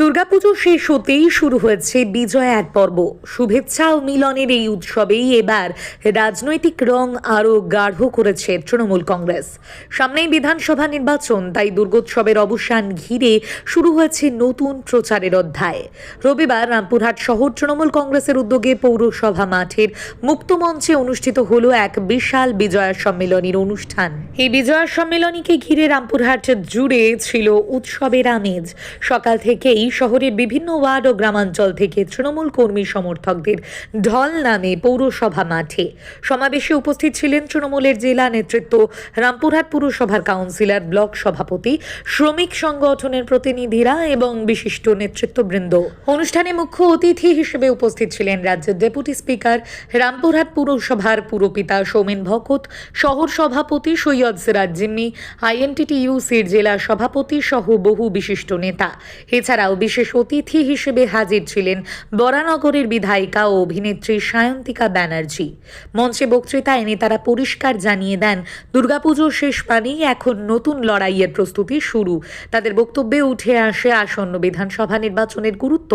দুর্গাপুজো শেষ হতেই শুরু হয়েছে বিজয় এক পর্ব। শুভেচ্ছা ও মিলনের এই উৎসবেই এবার রাজনৈতিক রং আরও গাঢ় করেছে তৃণমূল কংগ্রেস। সামনেই বিধানসভা নির্বাচন, তাই দুর্গোৎসবের অবসান ঘিরে শুরু হয়েছে নতুন প্রচারের অধ্যায়। রবিবার রামপুরহাট শহর তৃণমূল কংগ্রেসের উদ্যোগে পৌরসভা মাঠের মুক্ত মঞ্চে অনুষ্ঠিত হল এক বিশাল বিজয়া সম্মেলনীর অনুষ্ঠান। এই বিজয়া সম্মেলনীকে ঘিরে রামপুরহাট জুড়ে ছিল উৎসবের আমেজ। সকাল থেকেই শহরের বিভিন্ন ওয়ার্ড ও গ্রামাঞ্চল থেকে তৃণমূল কর্মী সমর্থকদের ঢল নামে পৌরসভা মাঠে। সমাবেশে উপস্থিত ছিলেন তৃণমূলের জেলা নেতৃত্ব, রামপুরহাট পুরসভার কাউন্সিলর, ব্লক সভাপতি, শ্রমিক সংগঠনের প্রতিনিধিরা এবং বিশিষ্ট নেতৃত্ববৃন্দ। অনুষ্ঠানে মুখ্য অতিথি হিসেবে উপস্থিত ছিলেন রাজ্যের ডেপুটি স্পিকার, রামপুরহাট পুরসভার পুরপিতা সৌমেন ভকত, শহর সভাপতি সৈয়দ সিরাজ জিম্মি আইএনটিটিইউসির জেলা সভাপতি সহ বহু বিশিষ্ট নেতা। এছাড়াও বিশেষ অতিথি হিসেবে হাজির ছিলেন বরানগরের বিধায়িকা ও অভিনেত্রী সায়ন্তিকা ব্যানার্জি। মঞ্চে বক্তৃতা বক্তৃতায় নেতারা পরিষ্কার জানিয়ে দেন, দুর্গাপুজোর শেষ পানেই এখন নতুন লড়াইয়ের প্রস্তুতি শুরু। তাদের বক্তব্যে উঠে আসে আসন্ন বিধানসভা নির্বাচনের গুরুত্ব।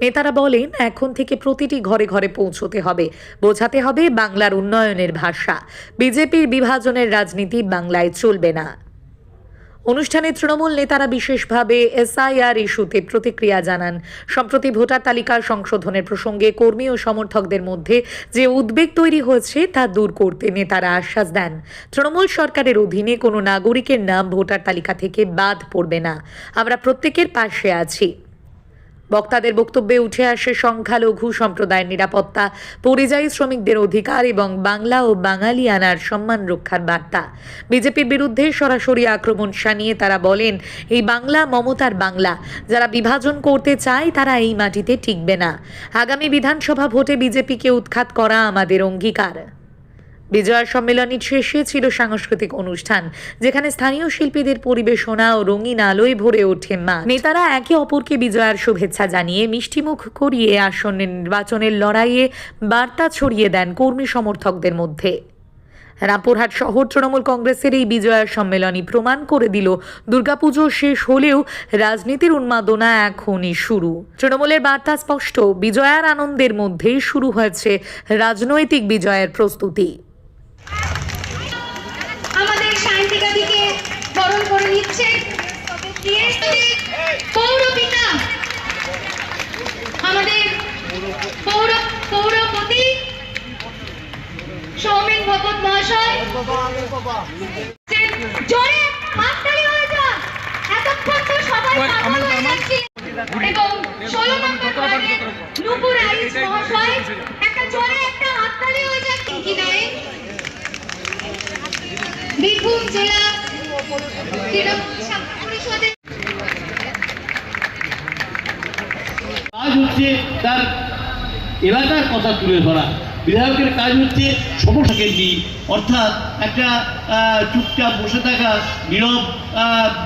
নেতারা বলেন, এখন থেকে প্রতিটি ঘরে ঘরে পৌঁছতে হবে। বোঝাতে হবে বাংলার উন্নয়নের ভাষা। বিজেপির বিভাজনের রাজনীতি বাংলায় চলবে না। অনুষ্ঠানে তৃণমূল নেতারা বিশেষভাবে এসআইআর ইস্যুতে প্রতিক্রিয়া জানান। সম্প্রতি ভোটার তালিকা সংশোধনের প্রসঙ্গে কর্মী ও সমর্থকদের মধ্যে যে উদ্বেগ তৈরি হয়েছে, তা দূর করতে নেতারা আশ্বাস দেন। তৃণমূল সরকারের অধীনে কোনো নাগরিকের নাম ভোটার তালিকা থেকে বাদ পড়বে না। আমরা প্রত্যেকের পাশে আছি। বক্তাদের বক্তব্যে উঠে আসে সংখ্যালঘু সম্প্রদায়ের নিরাপত্তা, পরিযায়ী শ্রমিকদের অধিকার এবং বাংলা ও বাঙালিয়ানার সম্মান রক্ষার বার্তা। বিজেপির বিরুদ্ধে সরাসরি আক্রমণ শানিয়ে তারা বলেন, এই বাংলা মমতার বাংলা। যারা বিভাজন করতে চায় তারা এই মাটিতে টিকবে না। আগামী বিধানসভা ভোটে বিজেপিকে উৎখাত করা আমাদের অঙ্গীকার। বিজয়া সম্মেলনী শেষে ছিল সাংস্কৃতিক অনুষ্ঠান, যেখানে স্থানীয় শিল্পীদের পরিবেশনা ও রঙিন আলোয় ভরে ওঠে মা নেতারা একে অপরকে বিজয়ার শুভেচ্ছা জানিয়ে মিষ্টিমুখ করিয়ে আসন্ন নির্বাচনের লড়াইয়ে বার্তা ছড়িয়ে দেন কর্মী সমর্থকদের মধ্যে। রামপুরহাট শহর তৃণমূল কংগ্রেসের এই বিজয়া সম্মেলনী প্রমাণ করে দিল, দুর্গাপুজো শেষ হলেও রাজনীতির উন্মাদনা এখনই শুরু। তৃণমূলের বার্তা স্পষ্ট, বিজয়ার আনন্দের মধ্যেই শুরু হয়েছে রাজনৈতিক বিজয়ের প্রস্তুতি। আমাদের সায়ন্তিকাদিকে বরণ করে নিচ্ছে। পৌরপিতা আমাদের পৌর পৌরপতি সৌমেন ভগত মহাশয়। জোরে হাততালি হয়ে যা এতক্ষণ তো সবাই পাগল হয়ে যাচ্ছিল এবং ষোলো নম্বর ওয়ার্ডের নুপুর আইচ মহাশয় একটা জোরে একটা হাততালি হয়ে যাক কি নয় বীরভূম জেলা কাজ হচ্ছে তার এলাকার কথা তুলে ধরা। বিধায়কের কাজ হচ্ছে সমস্যাকে অর্থাৎ একটা চুপচাপ বসে থাকা, নীরব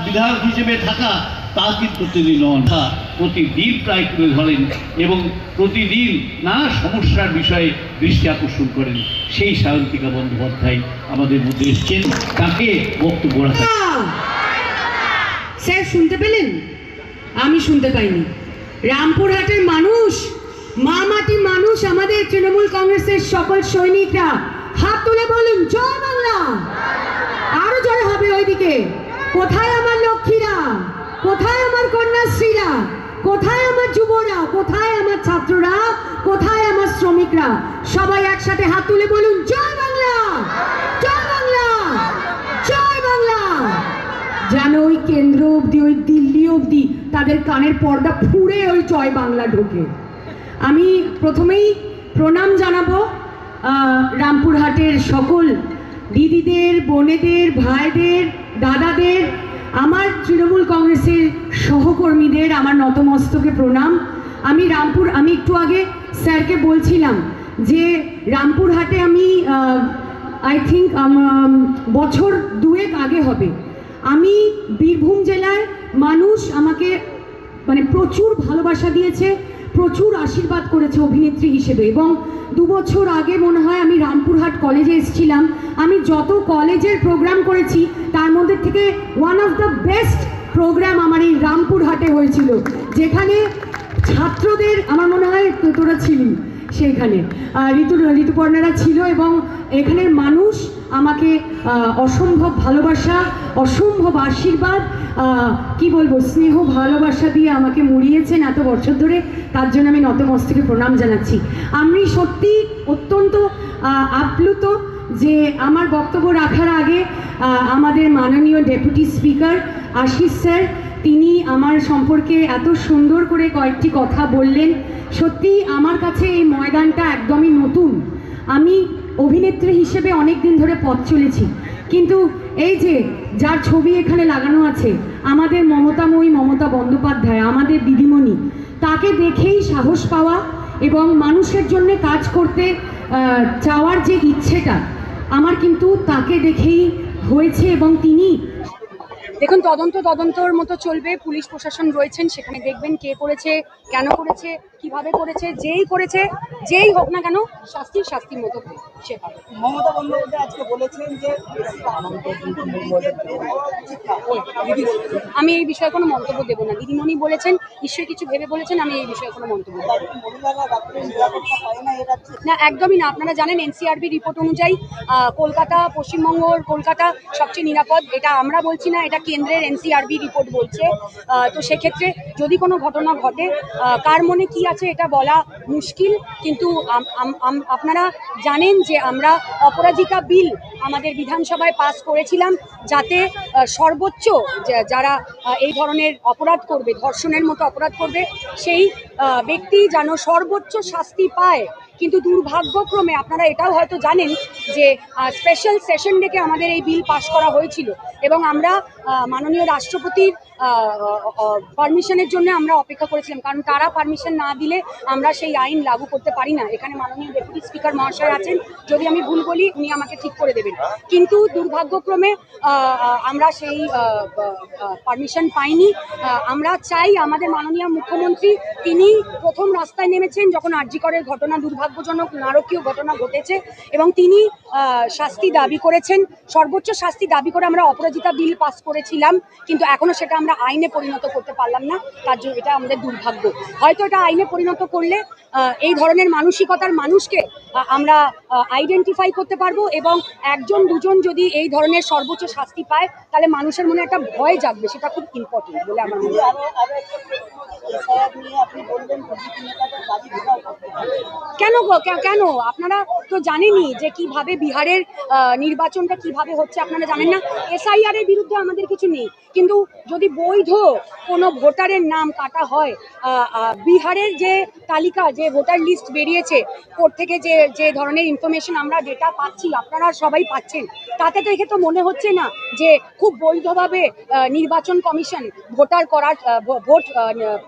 বিধায়ক হিসেবে থাকা, তা কিন্তু তিনি তা প্রতিদিন প্রায় তুলে ধরেন এবং প্রতিদিন নানা সমস্যার বিষয়ে দৃষ্টি আকর্ষণ করেন। সেই সায়ন্তিকা বন্দ্যোপাধ্যায় আমাদের মধ্যে এসছেন। তাকে বক্তব্য স্যার, শুনতে পেলেন? আমি শুনতে পাইনি। রামপুরহাটের মানুষ, মা মাটি মানুষ, আমাদের তৃণমূল কংগ্রেসের সকল সৈনিকরা, হাত তুলে বলুন, জয় বাংলা! আরও জয় হবে ওইদিকে। কোথায় আমার লক্ষ্মীরা? কোথায় আমার কন্যাশ্রীরা? কোথায় আমার যুবরা? কোথায় আমার ছাত্ররা? কোথায় আমার শ্রমিকরা? সবাই একসাথে হাত তুলে বলুন, জয় বাংলা জয় বাংলা জয় বাংলা যেন ওই কেন্দ্র অবধি ওই দিল্লি অবধি তাদের কানের পর্দা ফুঁড়ে ওই জয় বাংলা ঢোকে। আমি প্রথমেই প্রণাম জানাব রামপুরহাটের সকল দিদিদের, বোনেদের, ভাইদের, দাদাদের, আমার তৃণমূল কংগ্রেসের সহকর্মীদের, আমার নতমস্তকে প্রণাম। আমি রামপুর, আমি একটু আগে স্যারকে বলছিলাম যে রামপুরহাটে আমি আই থিঙ্ক বছর দুয়েক আগে হবে। আমি বীরভূম জেলায় মানুষ আমাকে মানে প্রচুর ভালোবাসা দিয়েছে, প্রচুর আশীর্বাদ করেছে অভিনেত্রী হিসেবে এবং দু বছর আগে মনে হয় আমি রামপুরহাট কলেজে এসেছিলাম। আমি যত কলেজের প্রোগ্রাম করেছি, তার মধ্যে থেকে one of the best program আমার এই রামপুরহাটে হয়েছিল। যেখানে ছাত্রদের, আমার মনে হয় তোরা ছিলি। সেইখানে ঋতু, ঋতুপর্ণারা ছিল এবং এখানের মানুষ আমাকে অসম্ভব ভালোবাসা, অসম্ভব আশীর্বাদ কি বলব, স্নেহ, ভালোবাসা দিয়ে আমাকে মুড়িয়েছেন এত বছর ধরে। তার জন্য আমি নতমস্তকে প্রণাম জানাচ্ছি। আমি সত্যি অত্যন্ত আপ্লুত যে আমার বক্তব্য রাখার আগে আমাদের মাননীয় ডেপুটি স্পিকার আশিস স্যার তিনি আমার সম্পর্কে এত সুন্দর করে কয়েকটি কথা বললেন। সত্যি আমার কাছে এই ময়দানটা একদমই নতুন। আমি অভিনেত্রী হিসেবে অনেক দিন ধরে পথ চলেছি। কিন্তু এই যে যার ছবি এখানে লাগানো আছে, আমাদের মমতাময়ী মমতা বন্দ্যোপাধ্যায়, আমাদের দিদিমণি, তাকে দেখেই সাহস পাওয়া এবং মানুষের জন্য কাজ করতে চাওয়ার যে ইচ্ছেটা, আমার কিন্তু তাকে দেখেই হয়েছে এবং তিনি দেখুন তদন্ত তদন্তর মতো চলবে। পুলিশ প্রশাসন রয়েছেন সেখানে দেখবেন কে করেছে কেন করেছে কীভাবে করেছে যেই করেছে যেই হোক না কেন শাস্তির শাস্তির মতো সে পাবে। মমতা বন্দ্যোপাধ্যায় আজকে বলেছেন যে আমি এই বিষয়ে কোনো মন্তব্য দেবো না। দিদিমণি বলেছেন নিশ্চয়ই কিছু ভেবে বলেছেন আমি এই বিষয়ে কোনো মন্তব্য না। একদমই না। আপনারা জানেন এনসিআরবি রিপোর্ট অনুযায়ী কলকাতা পশ্চিমবঙ্গর কলকাতা সবচেয়ে নিরাপদ। এটা আমরা বলছি না এটা কেন্দ্রের এনসিআরবি রিপোর্ট বলছে। তো সেক্ষেত্রে যদি কোনো ঘটনা ঘটে কার মনে কি আছে এটা বলা মুশকিল। কিন্তু আপনারা জানেন যে আমরা অপরাজিতা বিল আমাদের বিধানসভায় পাস করেছিলাম যাতে সর্বোচ্চ যারা এই ধরনের অপরাধ করবে, ধর্ষণের মতো অপরাধ করবে, সেই ব্যক্তি যেন সর্বোচ্চ শাস্তি পায়। কিন্তু দুর্ভাগ্যক্রমে আপনারা এটাও হয়তো জানেন যে স্পেশাল সেশন ডেকে আমাদের এই বিল পাশ করা হয়েছিল। এবং আমরা মাননীয় রাষ্ট্রপতির পারমিশনের জন্য আমরা অপেক্ষা করেছিলাম। কারণ তারা পারমিশন না দিলে আমরা সেই আইন লাগু করতে পারি না। এখানে মাননীয় ডেপুটি স্পিকার মহাশয় আছেন। যদি আমি ভুল বলি, উনি আমাকে ঠিক করে দেবেন। কিন্তু দুর্ভাগ্যক্রমে আমরা সেই পারমিশন পাইনি। আমরা চাই আমাদের মাননীয় মুখ্যমন্ত্রী, তিনি প্রথম রাস্তায় নেমেছেন যখন আরজিকরের ঘটনা দুর্ভাগ্যজনক, নারকীয় ঘটনা ঘটেছে এবং তিনি শাস্তি দাবি করেছেন। সর্বোচ্চ শাস্তি দাবি করে আমরা অপরাজিতা বিল পাস করেছিলাম, কিন্তু এখনও সেটা আমরা আইনে পরিণত করতে পারলাম না তার জন্য এটা আমাদের দুর্ভাগ্য। হয়তো এটা আইনে পরিণত করলে এই ধরনের মানসিকতার মানুষকে আমরা আইডেন্টিফাই করতে পারব এবং একজন দুজন যদি এই ধরনের সর্বোচ্চ শাস্তি পায় তাহলে মানুষের মনে একটা ভয় জাগবে সেটা খুব ইম্পর্টেন্ট বলে আমার মনে হয়। কেন গো? কেন? আপনারা তো জানেনই যে কীভাবে বিহারের নির্বাচনটা কীভাবে হচ্ছে আপনারা জানেন না? এসআইআর এর বিরুদ্ধে আমাদের কিছু নেই। কিন্তু যদি বৈধ কোনো ভোটারের নাম কাটা হয় বিহারের যে তালিকা, যে ভোটার লিস্ট বেরিয়েছে, কোর্ট থেকে যে যে ধরনের ইনফরমেশন আমরা ডেটা পাচ্ছি, আপনারা সবাই পাচ্ছেন, তাতে তো মনে হচ্ছে না যে খুব বৈধভাবে নির্বাচন কমিশন ভোটার করার ভোট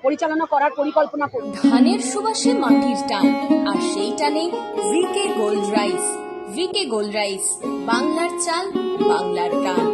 পরিচালনা করার পরিকল্পনা করছে। ধানের সুবাসে মাটির টান, আর সেই টানে VK gold rice VK gold rice বাংলার চাল, বাংলার প্রাণ।